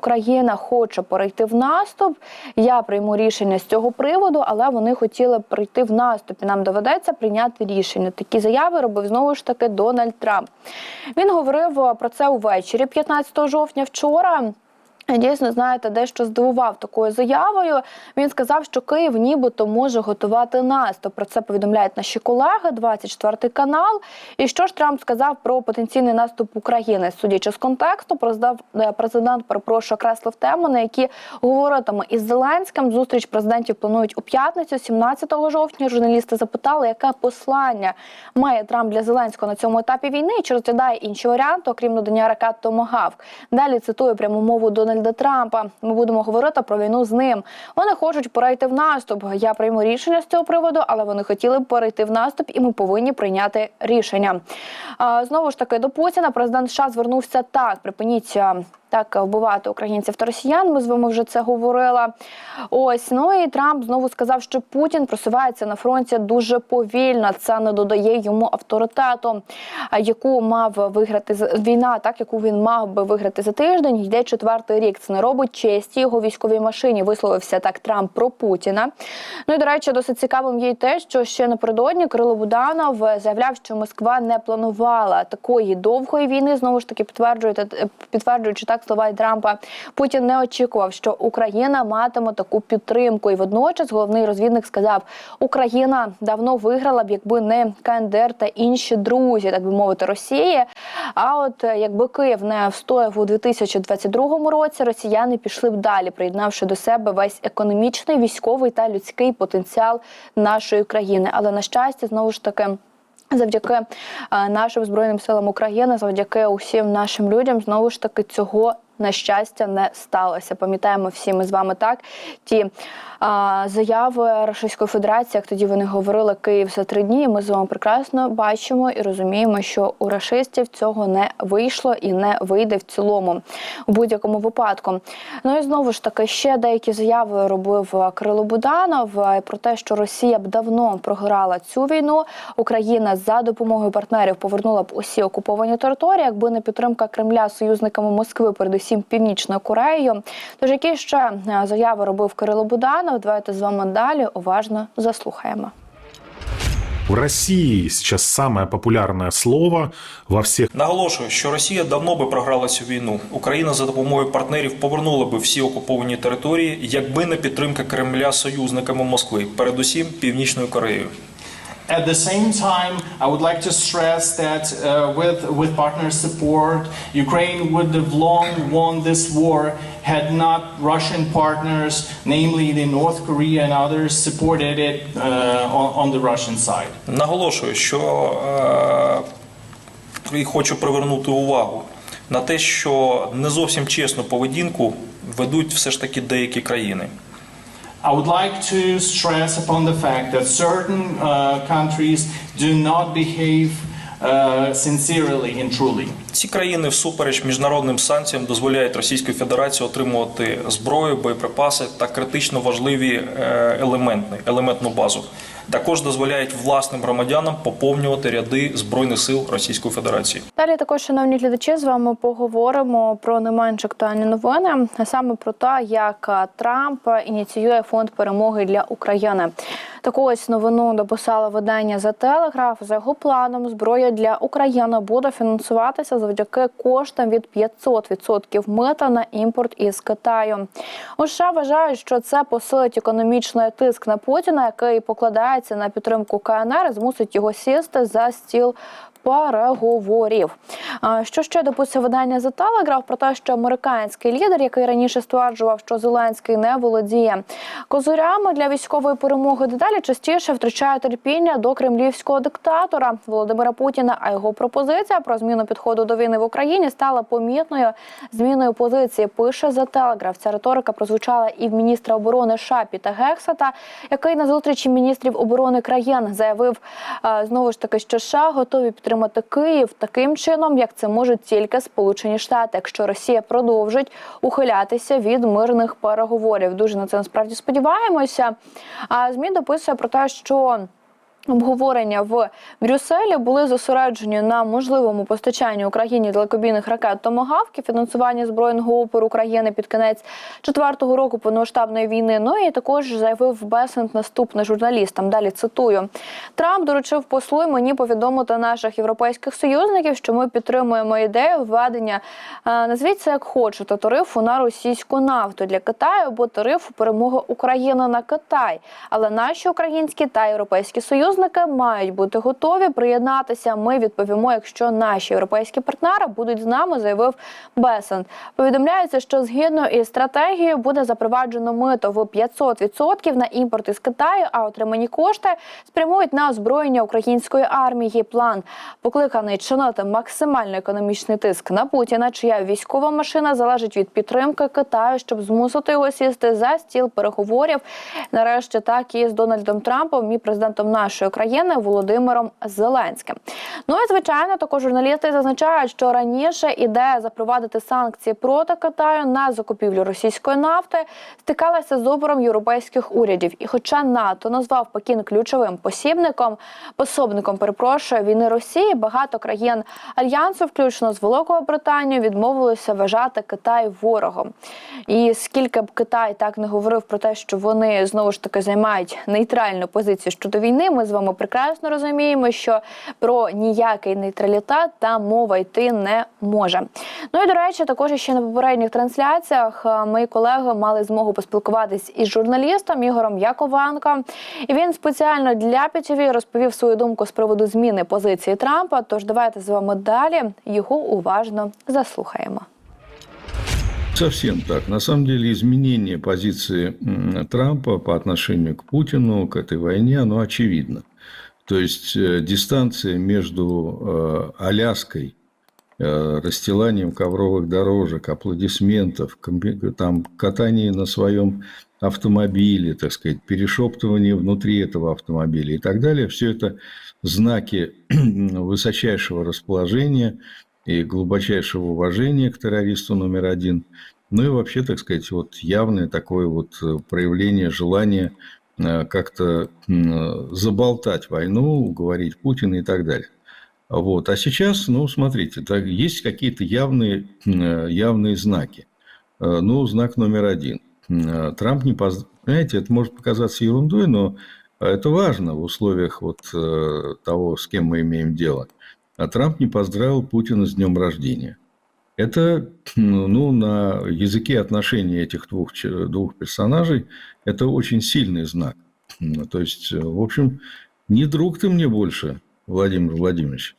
Україна хоче перейти в наступ. Я прийму рішення з цього приводу, але вони хотіли прийти в наступ. І нам доведеться прийняти рішення. Такі заяви робив знову ж таки Дональд Трамп. Він говорив е, про це увечері, 15 жовтня вчора. Дійсно, знаєте, дещо здивував такою заявою. Він сказав, що Київ нібито може готувати наступ. Про це повідомляють наші колеги, 24 канал. І що ж Трамп сказав про потенційний наступ України? Судячи з контексту, президент, президент перепрошую креслив тему, на які говоритиме із Зеленським. Зустріч президентів планують у п'ятницю, 17 жовтня. Журналісти запитали, яке послання має Трамп для Зеленського на цьому етапі війни, і чи розглядає інші варіанти, окрім надання ракет Томагавк. Далі цитую пряму мову Дональда Трампа. Ми будемо говорити про війну з ним. Вони хочуть перейти в наступ. Я прийму рішення з цього приводу, але вони хотіли б перейти в наступ, і ми повинні прийняти рішення. Знову ж таки, до Путіна президент США звернувся так. Припиніть. Так, вбивати українців та росіян. Ми з вами вже це говорила. Ось ну і Трамп знову сказав, що Путін просувається на фронті дуже повільно. Це не додає йому авторитету, яку мав виграти війна, так яку він мав би виграти за тиждень. Йде четвертий рік. Це не робить честі його військовій машині. Висловився так Трамп про Путіна. Ну і до речі, досить цікавим є й те, що ще напередодні Кирило Буданов заявляв, що Москва не планувала такої довгої війни. Знову ж таки підтверджуючи так слова Трампа. Путін не очікував, що Україна матиме таку підтримку. І водночас головний розвідник сказав: Україна давно виграла б, якби не КНДР та інші друзі, так би мовити, Росії. А от е, якби Київ не встояв у 2022 році, росіяни пішли б далі, приєднавши до себе весь економічний, військовий та людський потенціал нашої країни. Але на щастя, знову ж таки. Завдяки е, нашим збройним силам України, завдяки усім нашим людям, знову ж таки цього на щастя не сталося. Пам'ятаємо всі ми з вами так ті а, заяви Російської Федерації, як тоді вони говорили Київ за три дні. Ми з вами прекрасно бачимо і розуміємо, що у рашистів цього не вийшло і не вийде в цілому у будь-якому випадку. Ну і знову ж таки ще деякі заяви робив Кирило Буданов е, про те, що Росія б давно програла цю війну. Україна за допомогою партнерів повернула б усі окуповані території, якби не підтримка Кремля союзниками Москви, передусім Північною Кореєю. Тож які ще е, заяви робив Кирило Буданов? Давайте з вами далі уважно заслухаємо. В России сейчас самое популярное слово во всех Наголошую, що Росія давно би програла цю війну. Україна за допомогою партнерів повернула би всі окуповані території, якби не підтримка Кремля союзниками Москви, передусім Північною Кореєю. At the same time, I would like to stress that uh, with, with partner support, Ukraine would have long won this war had not Russian partners, namely the North Korea and others, supported it uh, on, on the Russian side. Наголошую, що е, і хочу привернути увагу на те, що не зовсім чесну поведінку ведуть все ж таки деякі країни. I would like to stress upon the fact that certain uh, countries do not behave uh, sincerely and truly. Ці країни всупереч міжнародним санкціям дозволяють Російській Федерації отримувати зброю, боєприпаси та критично важливі е, елементи, елементну базу. Також дозволяють власним громадянам поповнювати ряди збройних сил Російської Федерації. Далі також, шановні глядачі, з вами поговоримо про не менш актуальні новини, а саме про те, як Трамп ініціює фонд перемоги для України. Таку ось новину дописало видання за телеграф. За його планом, зброя для України буде фінансуватися завдяки коштам від 500% мита на імпорт із Китаю. У США вважають, що це посилить економічний тиск на Путіна, який покладається на підтримку КНР, змусить його сісти за стіл переговорів. Що ще допустив видання за телеграф про те, що американський лідер, який раніше стверджував, що Зеленський не володіє козирями для військової перемоги, дедалі частіше втрачає терпіння до кремлівського диктатора Володимира Путіна. А його пропозиція про зміну підходу до війни в Україні стала помітною зміною позиції. Пише за телеграф. Ця риторика прозвучала і в міністра оборони США Піта Гексета, який на зустрічі міністрів оборони країн заявив знову ж таки, що США готові підтримати Київ таким чином, як це можуть тільки Сполучені Штати, якщо Росія продовжить ухилятися від мирних переговорів. Дуже на це насправді сподіваємося. А змі дописує про те, що. Обговорення в Брюсселі були зосереджені на можливому постачанні Україні далекобійних ракет «Томагавки», фінансуванні збройного опору України під кінець четвертого року повномасштабної війни. Ну і також заявив Бесент наступне журналістам. Далі цитую: Трамп доручив послу мені повідомити наших європейських союзників, що ми підтримуємо ідею введення е, назвіть це як хочете тарифу на російську нафту для Китаю або тарифу перемоги України на Китай. Але наші українські та європейські союзники мають бути готові приєднатися. Ми відповімо, якщо наші європейські партнери будуть з нами, заявив Бесент. Повідомляється, що згідно із стратегією буде запроваджено мито в 500% на імпорт із Китаю, а отримані кошти спрямують на озброєння української армії. План покликаний чинити максимальний економічний тиск на Путіна, чия військова машина залежить від підтримки Китаю, щоб змусити його сісти за стіл переговорів. Нарешті так і з Дональдом Трампом і президентом нашої країни Володимиром Зеленським. Ну і звичайно, також журналісти зазначають, що раніше ідея запровадити санкції проти Китаю на закупівлю російської нафти стикалася з опором європейських урядів. І, хоча НАТО назвав Пекін ключовим посібником, пособником перепрошую війни Росії, багато країн альянсу, включно з Великою Британією, відмовилися вважати Китай ворогом. І скільки б Китай так не говорив про те, що вони знову ж таки займають нейтральну позицію щодо війни, ми з вами прекрасно розуміємо, що про ніякий нейтралітет там мова йти не може. Ну і до речі, також ще на попередніх трансляціях е, мої колеги мали змогу поспілкуватись із журналістом Ігорем Яковенко. І він спеціально для ПТВ розповів свою думку з приводу зміни позиції Трампа. Тож давайте з вами далі його уважно заслухаємо. Совсем так. На самом деле изменение позиции Трампа по отношению к Путину, к этой войне, оно очевидно. То есть э, дистанция между э, Аляской, э, расстиланием ковровых дорожек, аплодисментов, там, катание на своем автомобиле, так сказать, перешептывание внутри этого автомобиля и так далее, все это знаки высочайшего расположения и глубочайшего уважения к террористу номер один. Ну и вообще, так сказать, вот явное такое вот э, проявление желания э, как-то заболтать войну, уговорить Путина и так далее. Вот. А сейчас, ну, смотрите, так, есть какие-то явные, м, явные знаки. Э, Ну, знак номер один. Трамп не поз... Понимаете, это может показаться ерундой, но это важно в условиях вот э, того, с кем мы имеем дело. А Трамп не поздравил Путина с днем рождения. Это, ну, на языке отношений этих двух, двух персонажей, это очень сильный знак. То есть, в общем, не друг ты мне больше, Владимир Владимирович.